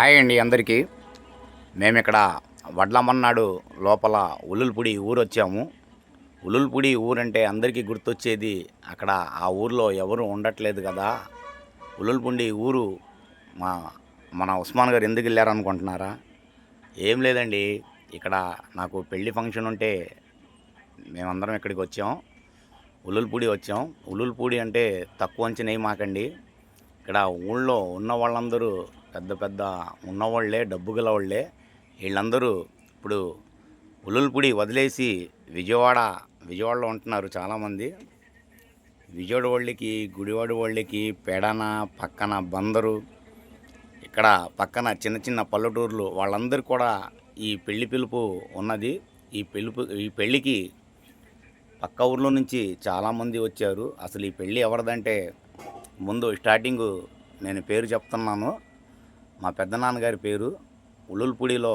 Hi అండి అందరికీ. మేము ఇక్కడ వడ్లమన్నాడు లోపల ఉల్లులపూడి ఊరు వచ్చాము ఉల్లులపూడి ఊరంటే అందరికీ గుర్తొచ్చేది అక్కడ ఆ ఊర్లో ఎవరు ఉండట్లేదు కదా. ఉల్లులపూడి ఊరు మా మన ఉస్మాన్ గారు ఎందుకు వెళ్ళారనుకుంటున్నారా? ఏం లేదండి ఇక్కడ నాకు పెళ్ళి ఫంక్షన్ ఉంటే మేమందరం ఇక్కడికి వచ్చాం. ఉల్లుల్పూడి వచ్చాం. ఉల్లుల్పూడి అంటే తక్కువ అంచనా మాకండి. ఇక్కడ ఊళ్ళో ఉన్న వాళ్ళందరూ పెద్ద పెద్ద ఉన్నవాళ్ళే డబ్బు గలవాళ్ళే. వీళ్ళందరూ ఇప్పుడు ఉలుల్పుడి వదిలేసి విజయవాడ విజయవాడలో ఉంటున్నారు చాలామంది. విజయవాడ వాళ్ళకి గుడివాడ వాళ్ళకి పెడన పక్కన బందరు ఇక్కడ పక్కన చిన్న చిన్న పల్లెటూర్లు వాళ్ళందరూ కూడా ఈ పెళ్ళి పిలుపు ఉన్నది. ఈ పిలుపు ఈ పెళ్ళికి పక్క ఊర్లో నుంచి చాలామంది వచ్చారు. అసలు ఈ పెళ్ళి ఎవరిదంటే ముందు స్టార్టింగు నేను పేరు చెప్తున్నాను. మా పెద్దనాన్నగారి పేరు ఉలుల్పూడిలో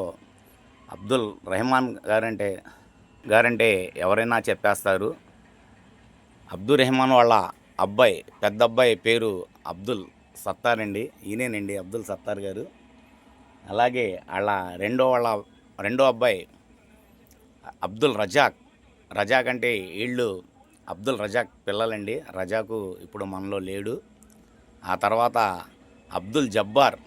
అబ్దుల్ రెహమాన్ గారంటే గారంటే ఎవరైనా చెప్పేస్తారు. అబ్దుల్ రెహమాన్ వాళ్ళ అబ్బాయి పెద్ద అబ్బాయి పేరు అబ్దుల్ సత్తార్ అండి. ఈయనేనండి అబ్దుల్ సత్తార్ గారు. అలాగే వాళ్ళ రెండో వాళ్ళ రెండో అబ్బాయి అబ్దుల్ రజాక్. రజాక్ అంటే వీళ్ళు అబ్దుల్ రజాక్ పిల్లలండి. రజాకు ఇప్పుడు మనలో లేడు. ఆ తర్వాత అబ్దుల్ జబ్బార్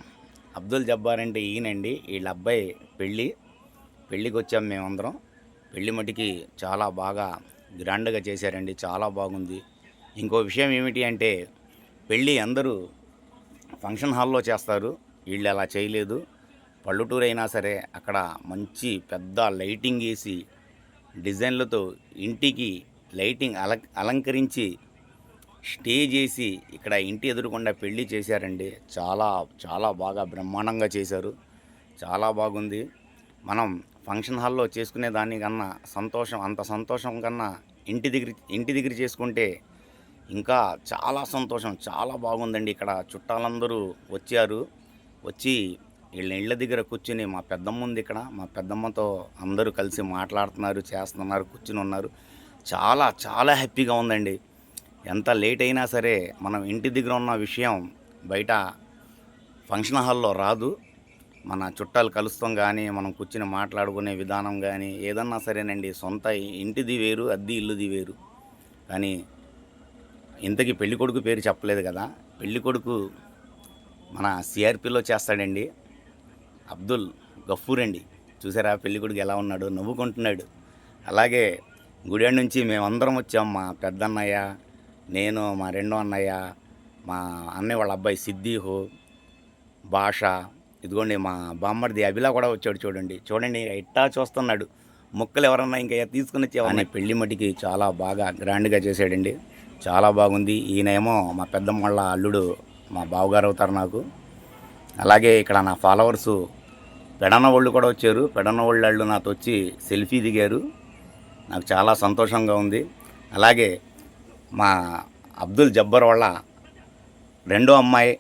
అబ్దుల్ జబ్బార్ అంటే ఈయనండి. వీళ్ళ అబ్బాయి పెళ్ళి. పెళ్ళికి వచ్చాం మేమందరం. పెళ్ళి మటుకి చాలా బాగా గ్రాండ్గా చేశారండి. చాలా బాగుంది. ఇంకో విషయం ఏమిటి అంటే పెళ్ళి అందరూ ఫంక్షన్ హాల్లో చేస్తారు. వీళ్ళు అలా చేయలేదు. పల్లెటూరు అయినా సరే అక్కడ మంచి పెద్ద లైటింగ్ వేసి డిజైన్లతో ఇంటికి లైటింగ్ అల అలంకరించి స్టే చేసి ఇక్కడ ఇంటి ఎదురుకుండా పెళ్ళి చేశారండి. చాలా చాలా బాగా బ్రహ్మాండంగా చేశారు. చాలా బాగుంది. మనం ఫంక్షన్ హాల్లో చేసుకునే దానికన్నా సంతోషం అంత సంతోషం కన్నా ఇంటి దగ్గర ఇంటి దగ్గర చేసుకుంటే ఇంకా చాలా సంతోషం చాలా బాగుందండి. ఇక్కడ చుట్టాలందరూ వచ్చారు. వచ్చి వీళ్ళ ఇళ్ళ దగ్గర కూర్చుని మా పెద్దమ్మ ఉంది ఇక్కడ. మా పెద్దమ్మతో అందరూ కలిసి మాట్లాడుతున్నారు చేస్తున్నారు కూర్చుని ఉన్నారు. చాలా చాలా హ్యాపీగా ఉందండి. ఎంత లేట్ అయినా సరే మనం ఇంటి దగ్గర ఉన్న విషయం బయట ఫంక్షన్ హాల్లో రాదు. మన చుట్టాలు కలుస్తాం కానీ మనం కూర్చుని మాట్లాడుకునే విధానం కానీ ఏదన్నా సరేనండి సొంత ఇంటిది వేరు అద్దె ఇల్లుది వేరు. కానీ ఇంతకీ పెళ్ళి కొడుకు పేరు చెప్పలేదు కదా. పెళ్ళి కొడుకు మన సిఆర్పిలో చేస్తాడండి. అబ్దుల్ గఫూర్ అండి. చూసారా పెళ్ళి కొడుకు ఎలా ఉన్నాడు నవ్వుకుంటున్నాడు. అలాగే గుడి నుంచి మేమందరం వచ్చాం మా పెద్దన్నయ్య నేను మా రెండో అన్నయ్య మా అన్నయ్య వాళ్ళ అబ్బాయి సిద్దీహు భాష ఇదిగోండి మా బామ్మడిది అభిలా కూడా వచ్చాడు చూడండి. చూడండి ఇట్టా చూస్తున్నాడు. ముక్కలు ఎవరన్నా ఇంకా తీసుకుని వచ్చేవాడిని పెళ్ళి మట్టికి చాలా బాగా గ్రాండ్గా చేశాడండి. చాలా బాగుంది. ఈయనేమో మా పెద్దమ్మ వాళ్ళ అల్లుడు మా బావగారు అవుతారు నాకు. అలాగే ఇక్కడ నా ఫాలోవర్సు పెడన వాళ్ళు కూడా వచ్చారు. పెడన వాళ్ళు నాతో వచ్చి సెల్ఫీ దిగారు. నాకు చాలా సంతోషంగా ఉంది. అలాగే మా అబ్దుల్ జబ్బర్ వాళ్ళ రెండో అమ్మాయి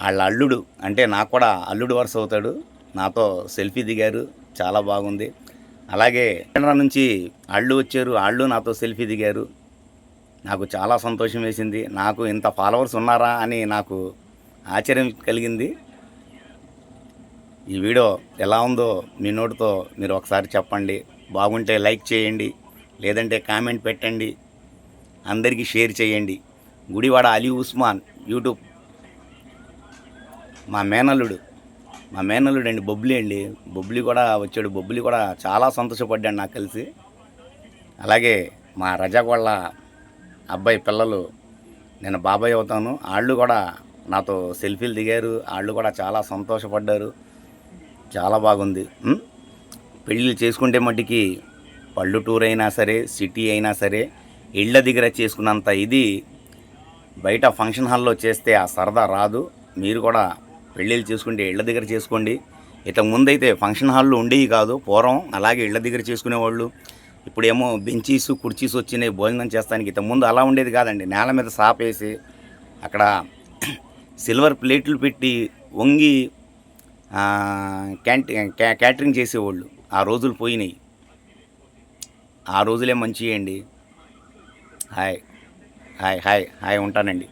వాళ్ళ అల్లుడు అంటే నాకు కూడా అల్లుడు వరుస అవుతాడు. నాతో సెల్ఫీ దిగారు చాలా బాగుంది. అలాగే కేంద్రం నుంచి వాళ్ళు వచ్చారు వాళ్ళు నాతో సెల్ఫీ దిగారు. నాకు చాలా సంతోషం వేసింది. నాకు ఇంత ఫాలోవర్స్ ఉన్నారా అని నాకు ఆశ్చర్యం కలిగింది. ఈ వీడియో ఎలా ఉందో మీ నోటితో మీరు ఒకసారి చెప్పండి. బాగుంటే లైక్ చేయండి లేదంటే కామెంట్ పెట్టండి. అందరికీ షేర్ చేయండి. గుడివాడ అలీ ఉస్మాన్ యూట్యూబ్. మా మేనల్లుడు మా మేనల్లుడు అండి బొబ్లీ అండి. బొబ్లీ కూడా వచ్చాడు. బొబ్లీ కూడా చాలా సంతోషపడ్డాడు నాకు కలిసి. అలాగే మా రజాగోళ్ళ అబ్బాయి పిల్లలు నేను బాబాయ్ అవుతాను. వాళ్ళు కూడా నాతో సెల్ఫీలు దిగారు. వాళ్ళు కూడా చాలా సంతోషపడ్డారు. చాలా బాగుంది. పెళ్ళిళ్ళు చేసుకుంటే మట్టికి పల్లెటూరు అయినా సరే సిటీ అయినా సరే ఇళ్ళ దగ్గర చేసుకున్నంత ఇది బయట ఫంక్షన్ హాల్లో చేస్తే ఆ సరదా రాదు. మీరు కూడా పెళ్ళిళ్ళు చేసుకుంటే ఇళ్ళ దగ్గర చేసుకోండి. ఇక ముందైతే ఫంక్షన్ హాల్లో ఉండేవి కాదు పూర్వం అలాగే ఇళ్ళ దగ్గర చేసుకునేవాళ్ళు. ఇప్పుడేమో బెంచీస్ కుర్చీస్ వచ్చినాయి భోజనం చేస్తానికి. ఇంత ముందు అలా ఉండేది కాదండి. నేల మీద సాపేసి అక్కడ సిల్వర్ ప్లేట్లు పెట్టి వంగి ఆ, క్యాంటీ క్యాటరింగ్ చేసేవాళ్ళు. ఆ రోజులు పోయినాయి. ఆ రోజులే మంచివి అండి హాయ్. హాయ్ హాయ్ హాయ్ ఉంటానండి.